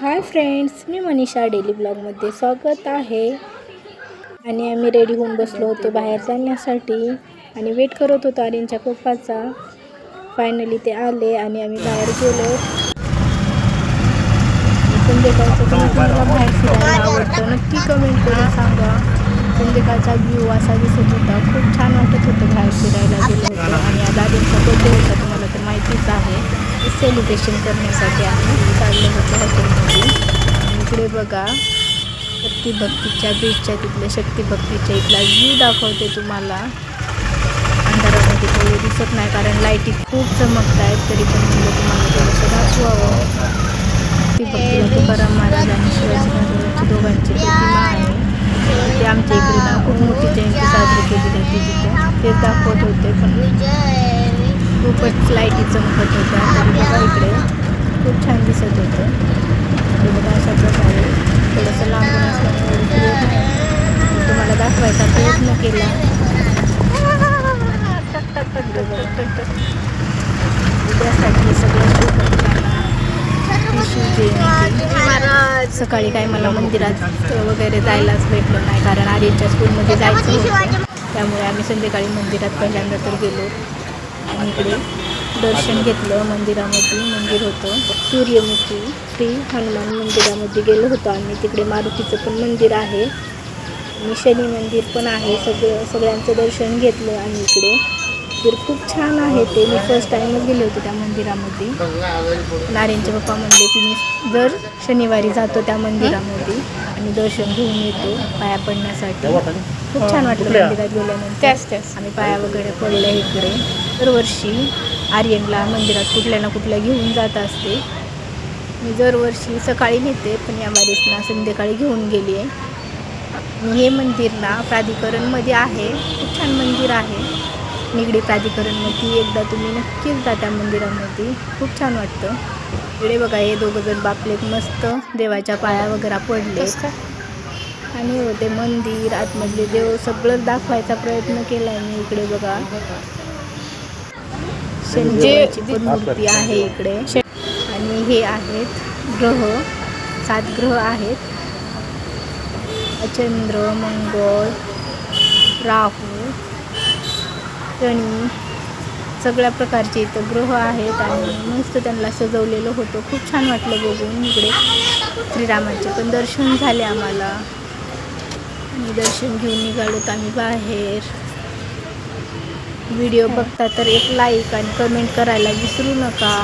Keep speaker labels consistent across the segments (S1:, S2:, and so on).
S1: हाय friends मी Manisha daily ब्लॉगमध्ये स्वागत आहे. आणि आम्ही रेडी होऊन बसलो होतो बाहेर जाण्यासाठी आणि वेट करत होतो आर्यनच्या पप्पाचा. फायनली ते आले आणि आम्ही बाहेर गेलो. संध्याकाळचं तुम्हाला बाहेर फिरायला आवडतं. नक्की कमेंट करून सांगा. संध्याकाळचा व्ह्यू असा दिसत होता. खूप छान वाटत होतं बाहेर फिरायला गेलो होतो आणि आज आर्यनचा बड्डे होता माहितीच आहे. सेलिब्रेशन करण्यासाठी आम्ही काढलं होतं हॉटेलमध्ये इकडे बघा शक्तिभक्तीच्या बीचच्या तिथल्या शक्तिभक्तीच्या इथला व्ह्यू दाखवते तुम्हाला. अंधारामध्ये थोडे दिसत नाही कारण लाईटी खूप चमकत आहेत तरी पण म्हणलं तुम्हाला थोडंसं दाखवावं. शक्तिभक्तीला तुकाराम महाराज आणि शिवाजी महाराजांची दोघांची प्रतिमा आहे. ते आमच्या इकडे ना खूप मोठी जयंती साजरी केली जाते तिथे. तेच दाखवत होते पण खूपच लाईटी चमकत होत्या. तरी बघा इकडे खूप छान दिसत होतं. तर बघा अशा प्रकारे थोडंसं लांबून असल्यामुळे तुम्हाला दाखवायचा प्रयत्न केला. उद्यासाठी सगळं shoot सकाळी काय मला मंदिरात वगैरे जायलाच भेटलं नाही. कारण आर्यनच्या स्कूलमध्ये जायचं होतं. त्यामुळे आम्ही संध्याकाळी मंदिरात पहिल्यांदा तर गेलो. इकडे दर्शन घेतलं मंदिरामध्ये मंदिर होतं सूर्यमुखी श्री हनुमान मंदिरामध्ये गेलो होतो आम्ही. तिकडे मारुतीचं पण मंदिर आहे. आणि शनी मंदिर पण आहे. सगळं सगळ्यांचं दर्शन घेतलं आम्ही इकडे. तर खूप छान आहे ते. मी फर्स्ट टाईमच गेले होते त्या मंदिरामध्ये. नारायणचे पप्पा म्हणले की मी दर शनिवारी जातो त्या मंदिरामध्ये आणि दर्शन घेऊन येतो पाया पडण्यासाठी. खूप छान वाटलं मंदिरात गेल्यानंतर. आम्ही पाया वगैरे पडल्या इकडे. दरवर्षी आर्यनला मंदिरात कुठल्या ना कुठल्या घेऊन जात असते. मी दरवर्षी सकाळी नेते पण या बारीसना संध्याकाळी घेऊन गेली आहे. हे मंदिर ना प्राधिकरणमध्ये आहे. खूप छान मंदिर आहे. निगडी प्राधिकरणमध्ये एकदा तुम्ही नक्कीच जा त्या मंदिरामध्ये. खूप छान वाटतं. इकडे बघा हे दोघं जण बापलेत. मस्त देवाच्या पाया वगैरे पडले आणि हो ते मंदिर आतमधले देव सगळं दाखवायचा प्रयत्न केला मी. इकडे बघा. पण मूर्ती आहे. इकडे. आणि हे आहेत ग्रह सात ग्रह आहेत. चंद्र मंगळ राहू शनी सगळ्या प्रकारचे इथं ग्रह आहेत आणि मस्त त्यांना सजवलेलं होतं. खूप छान वाटलं बघून इकडे. श्रीरामाचे पण दर्शन झाले आम्हाला. आणि दर्शन घेऊन निघालोत आम्ही बाहेर. व्हिडिओ बघता तर एक लाईक आणि कमेंट करायला विसरू नका.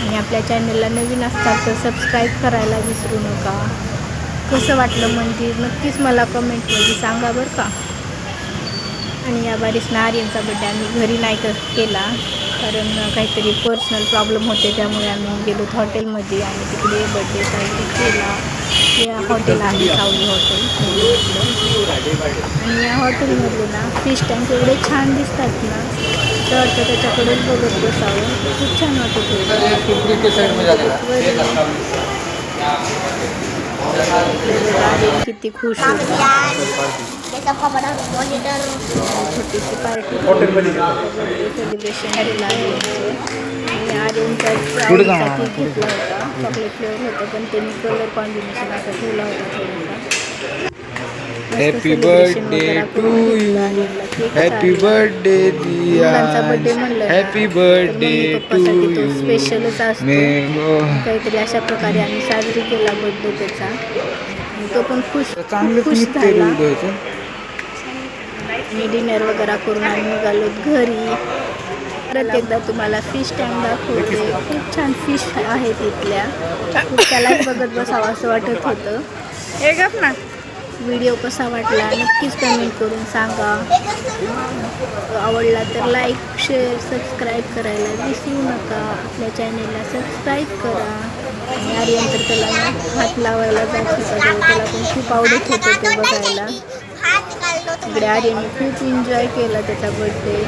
S1: आणि आपल्या चॅनलला नवीन असतात तर सबस्क्राईब करायला विसरू नका. कसं वाटलं मंदिर? नक्कीच मला कमेंटमध्ये सांगा बरं का. आणि या बारीस नार्यांचा बड्डे आम्ही घरी नाही केला. कारण काहीतरी पर्सनल प्रॉब्लेम होते त्यामुळे आम्ही गेलो हॉटेलमध्ये आणि तिकडे बड्डे साजरी केला. या हॉटेल आहे सावली हॉटेल आणि या हॉटेलमधले ना फिश टँक एवढे छान दिसतात ना तर त्याच्याकडेच बघत बसावं. खूप छान वाटत होतं किती खुश छोटीशी पार्टी सेलिब्रेशन केलं आर्यनच्या आवडीसाठी घेतला होता. चॉकलेट फ्लेवर होतं पण त्यांनी कलर कॉम्बिनेशन असा ठेवला होता थोडासा.
S2: Happy birthday to you happy birthday
S1: ना,
S2: हॅपी बर्थडे टू यू
S1: स्पेशलच असतो. काहीतरी अशा प्रकारे आम्ही साजरी केला बर्थडे त्याचा. तो पण खुश
S2: चांगलं
S1: खुश झाला. मी डिनर वगैरे करून आम्ही निघालो घरी. परत एकदा तुम्हाला फिश टँक दाखवते. खूप छान फिश आहे तिथल्या खूप त्यालाच बघत बसावं असं वाटत होतं.
S2: हे गप ना.
S1: व्हिडिओ कसा वाटला नक्कीच कमेंट करून सांगा. आवडला तर लाईक शेअर सबस्क्राईब करायला विसरू नका. आपल्या चॅनेलला सबस्क्राईब करा. आणि आर्यन तर त्याला हात लावायला जात होता त्याला पण खूप आवडत होतं ते बघायला. इकडे आर्यने खूप एन्जॉय केला त्याचा बर्थडे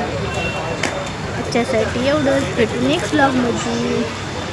S1: आजच्यासाठी एवढंच भेटू नेक्स्ट ब्लॉगमध्ये